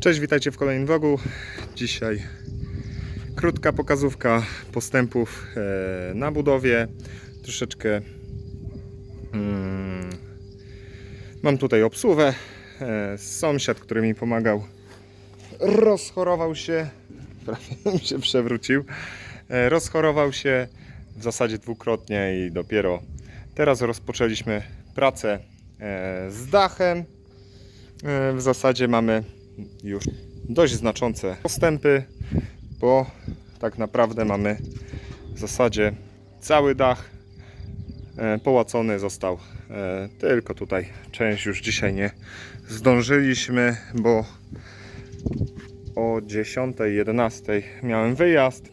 Cześć, witajcie w kolejnym vlogu. Dzisiaj krótka pokazówka postępów e, na budowie. Troszeczkę mm, mam tutaj obsługę. E, sąsiad, który mi pomagał, rozchorował się, prawie się przewrócił. E, rozchorował się w zasadzie dwukrotnie i dopiero teraz rozpoczęliśmy pracę z dachem. W zasadzie mamy już dość znaczące postępy, bo tak naprawdę mamy w zasadzie cały dach e, połacony został. E, Tylko tutaj część już dzisiaj nie zdążyliśmy, bo o 10-11 miałem wyjazd.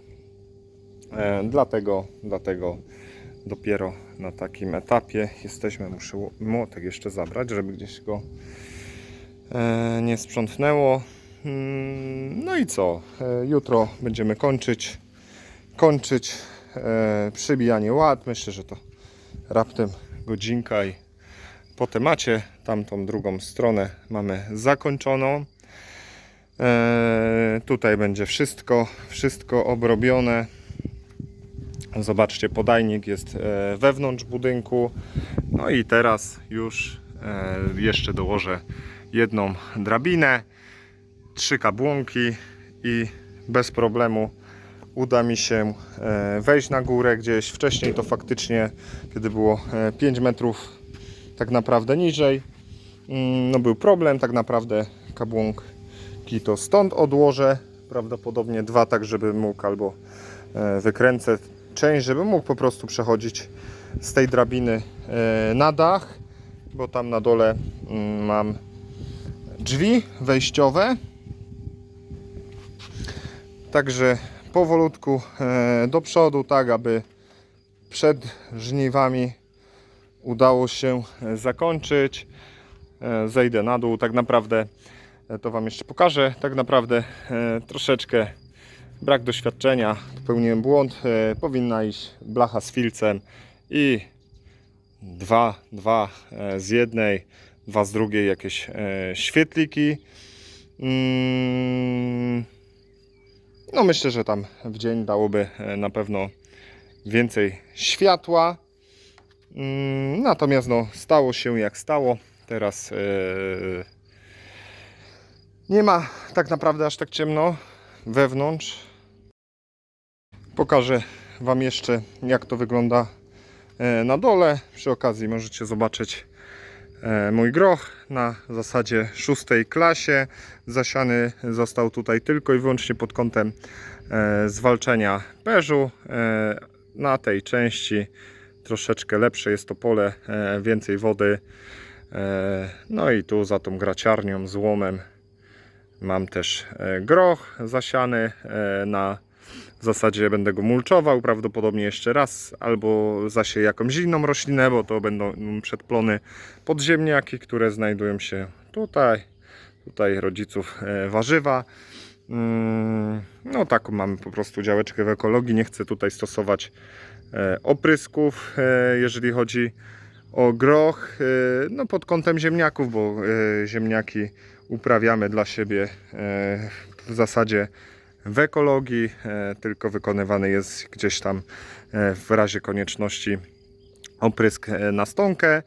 E, Dlatego, dlatego dopiero na takim etapie jesteśmy. Muszę młotek jeszcze zabrać, żeby gdzieś go nie sprzątnęło. Mm, No i co? E, Jutro będziemy kończyć kończyć e, przybijanie ład. Myślę, że to raptem godzinka i po temacie tamtą drugą stronę mamy zakończoną. E, tutaj będzie wszystko, wszystko obrobione. Zobaczcie, podajnik jest e, wewnątrz budynku. No i teraz już e, jeszcze dołożę jedną drabinę, trzy kabłonki i bez problemu uda mi się e, wejść na górę gdzieś. Wcześniej to faktycznie, kiedy było e, 5 metrów tak naprawdę niżej, mm, no był problem, tak naprawdę kabłonki to stąd odłożę, prawdopodobnie dwa, tak żeby mógł albo e, wykręcę część, żeby mógł po prostu przechodzić z tej drabiny e, na dach, bo tam na dole mm, mam drzwi wejściowe. Także powolutku e, do przodu, tak aby przed żniwami udało się e, zakończyć. E, Zejdę na dół, tak naprawdę to Wam jeszcze pokażę. Tak naprawdę troszeczkę brak doświadczenia, popełniłem błąd. Powinna iść blacha z filcem i dwa, dwa z jednej, dwa z drugiej jakieś e, świetliki. Mm, No myślę, że tam w dzień dałoby e, na pewno więcej światła. Mm, Natomiast no, stało się jak stało. Teraz e, nie ma tak naprawdę aż tak ciemno wewnątrz. Pokażę Wam jeszcze jak to wygląda na dole. Przy okazji możecie zobaczyć mój groch na zasadzie szóstej klasie. Zasiany został tutaj tylko i wyłącznie pod kątem e, zwalczenia perzu. E, Na tej części troszeczkę lepsze jest to pole, e, więcej wody. E, No i tu za tą graciarnią, złomem mam też e, groch zasiany e, na w zasadzie będę go mulczował prawdopodobnie jeszcze raz, albo zasieję jakąś inną roślinę, bo to będą przedplony podziemniaki, które znajdują się tutaj. Tutaj rodziców e, warzywa. Mm, No taką mamy po prostu działeczkę w ekologii. Nie chcę tutaj stosować e, oprysków, e, jeżeli chodzi o groch, no pod kątem ziemniaków, bo ziemniaki uprawiamy dla siebie w zasadzie w ekologii, e, tylko wykonywany jest gdzieś tam e, w razie konieczności oprysk e, na stonkę.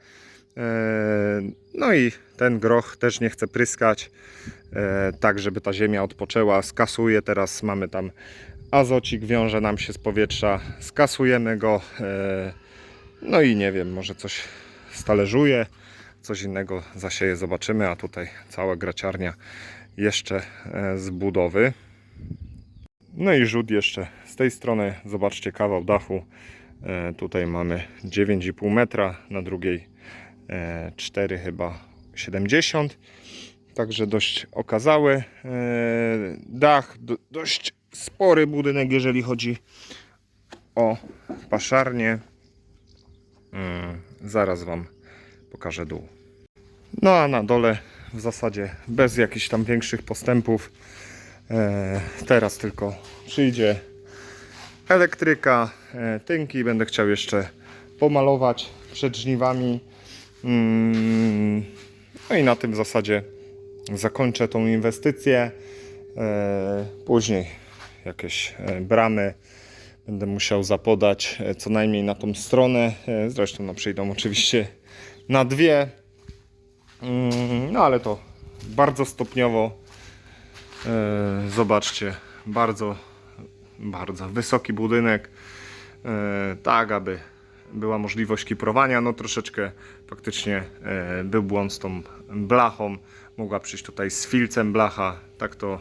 No i ten groch też nie chcę pryskać, tak żeby ta ziemia odpoczęła. Skasuję, teraz mamy tam azocik, wiąże nam się z powietrza, skasujemy go. No i nie wiem, może coś stależuje, coś innego zasieję, zobaczymy. A tutaj cała graciarnia jeszcze z budowy. No i rzut jeszcze z tej strony. Zobaczcie kawał dachu. E, tutaj mamy 9,5 metra, na drugiej e, 4 chyba 70. Także dość okazały e, dach, do, dość spory budynek, jeżeli chodzi o paszarnię. Mm, zaraz Wam pokażę dół. No a na dole w zasadzie bez jakichś tam większych postępów. E, teraz tylko przyjdzie elektryka, e, tynki. Będę chciał jeszcze pomalować przed żniwami. Mm, no i na tym w zasadzie zakończę tą inwestycję. E, Później jakieś bramy będę musiał zapodać co najmniej na tą stronę. Zresztą no, przyjdą oczywiście na dwie. Mm, No ale to bardzo stopniowo. E, Zobaczcie, bardzo, bardzo wysoki budynek. E, Tak, aby była możliwość kiprowania. No troszeczkę faktycznie e, był błąd z tą blachą. Mogła przyjść tutaj z filcem blacha. Tak to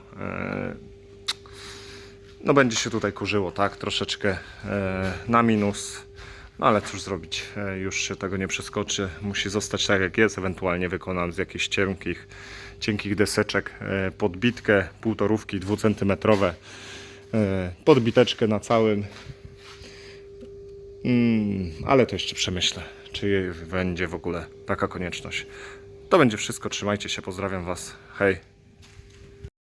no będzie się tutaj kurzyło, tak? Troszeczkę na minus. No ale cóż zrobić, e, już się tego nie przeskoczy. Musi zostać tak jak jest, ewentualnie wykonam z jakichś cienkich, cienkich deseczek e, podbitkę półtorówki dwucentymetrowe. E, podbiteczkę na całym. Mm, ale to jeszcze przemyślę, czy będzie w ogóle taka konieczność. To będzie wszystko. Trzymajcie się, pozdrawiam Was. Hej.